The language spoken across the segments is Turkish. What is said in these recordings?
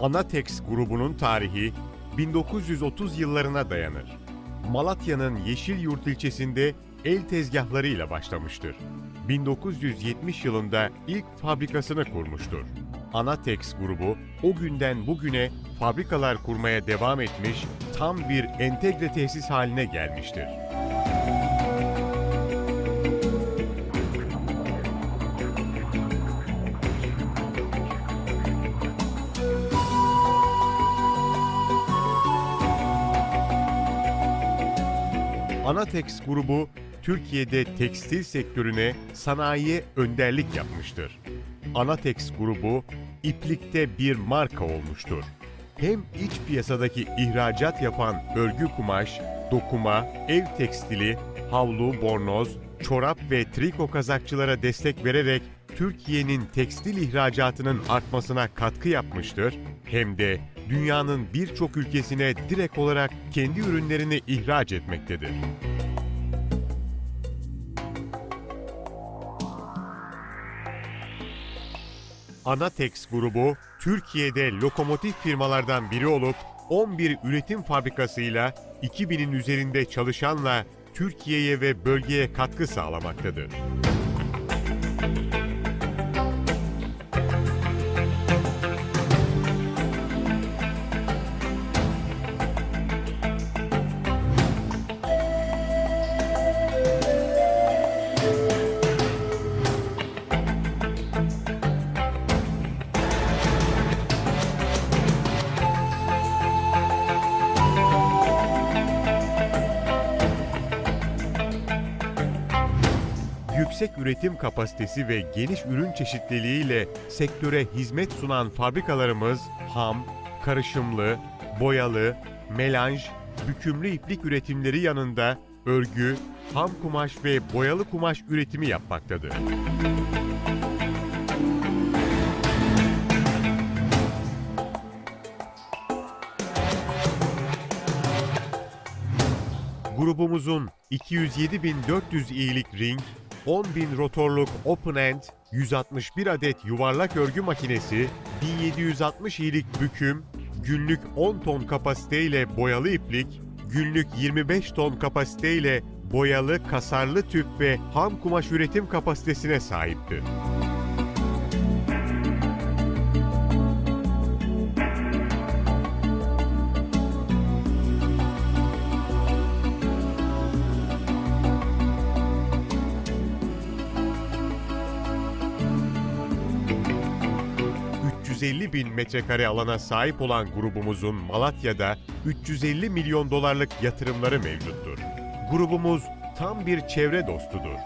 Anatex grubunun tarihi 1930 yıllarına dayanır. Malatya'nın Yeşilyurt ilçesinde el tezgahlarıyla başlamıştır. 1970 yılında ilk fabrikasını kurmuştur. Anatex grubu o günden bugüne fabrikalar kurmaya devam etmiş, tam bir entegre tesis haline gelmiştir. Anatex grubu Türkiye'de tekstil sektörüne, sanayiye önderlik yapmıştır. Anatex grubu iplikte bir marka olmuştur. Hem iç piyasadaki ihracat yapan örgü kumaş, dokuma, ev tekstili, havlu, bornoz, çorap ve triko kazakçılara destek vererek Türkiye'nin tekstil ihracatının artmasına katkı yapmıştır, hem de dünyanın birçok ülkesine direkt olarak kendi ürünlerini ihraç etmektedir. Anatex grubu Türkiye'de lokomotif firmalardan biri olup 11 üretim fabrikasıyla 2000'in üzerinde çalışanla Türkiye'ye ve bölgeye katkı sağlamaktadır. Yüksek üretim kapasitesi ve geniş ürün çeşitliliğiyle sektöre hizmet sunan fabrikalarımız ham, karışımlı, boyalı, melanj, bükümlü iplik üretimleri yanında örgü, ham kumaş ve boyalı kumaş üretimi yapmaktadır. Grubumuzun 207.400 iyilik ring, 10.000 rotorluk open end, 161 adet yuvarlak örgü makinesi, 1760 iyilik büküm, günlük 10 ton kapasiteyle boyalı iplik, günlük 25 ton kapasiteyle boyalı, kasarlı tüp ve ham kumaş üretim kapasitesine sahiptir. ...350 bin metrekare alana sahip olan grubumuzun Malatya'da 350 milyon dolarlık yatırımları mevcuttur. Grubumuz tam bir çevre dostudur.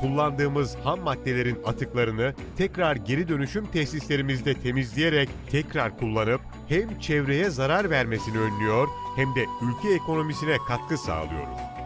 Kullandığımız ham maddelerin atıklarını tekrar geri dönüşüm tesislerimizde temizleyerek tekrar kullanıp hem çevreye zarar vermesini önlüyor hem de ülke ekonomisine katkı sağlıyoruz.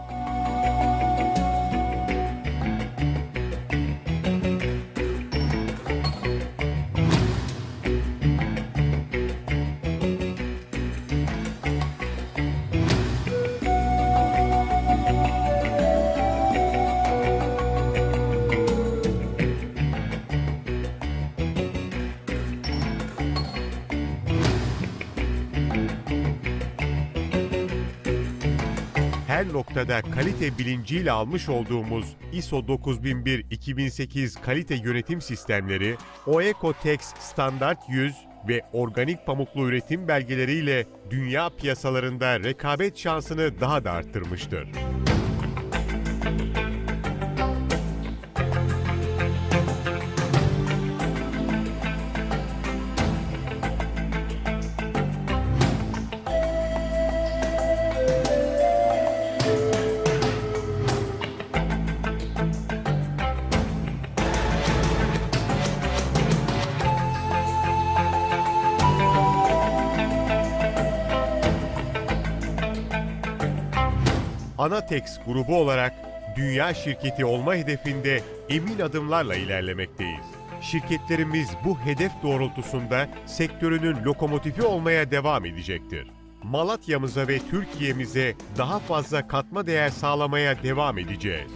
Her noktada kalite bilinciyle almış olduğumuz ISO 9001-2008 kalite yönetim sistemleri, OECO-TEX Standart 100 ve organik pamuklu üretim belgeleriyle dünya piyasalarında rekabet şansını daha da arttırmıştır. Anatex grubu olarak dünya şirketi olma hedefinde emin adımlarla ilerlemekteyiz. Şirketlerimiz bu hedef doğrultusunda sektörünün lokomotifi olmaya devam edecektir. Malatya'mıza ve Türkiye'mize daha fazla katma değer sağlamaya devam edeceğiz.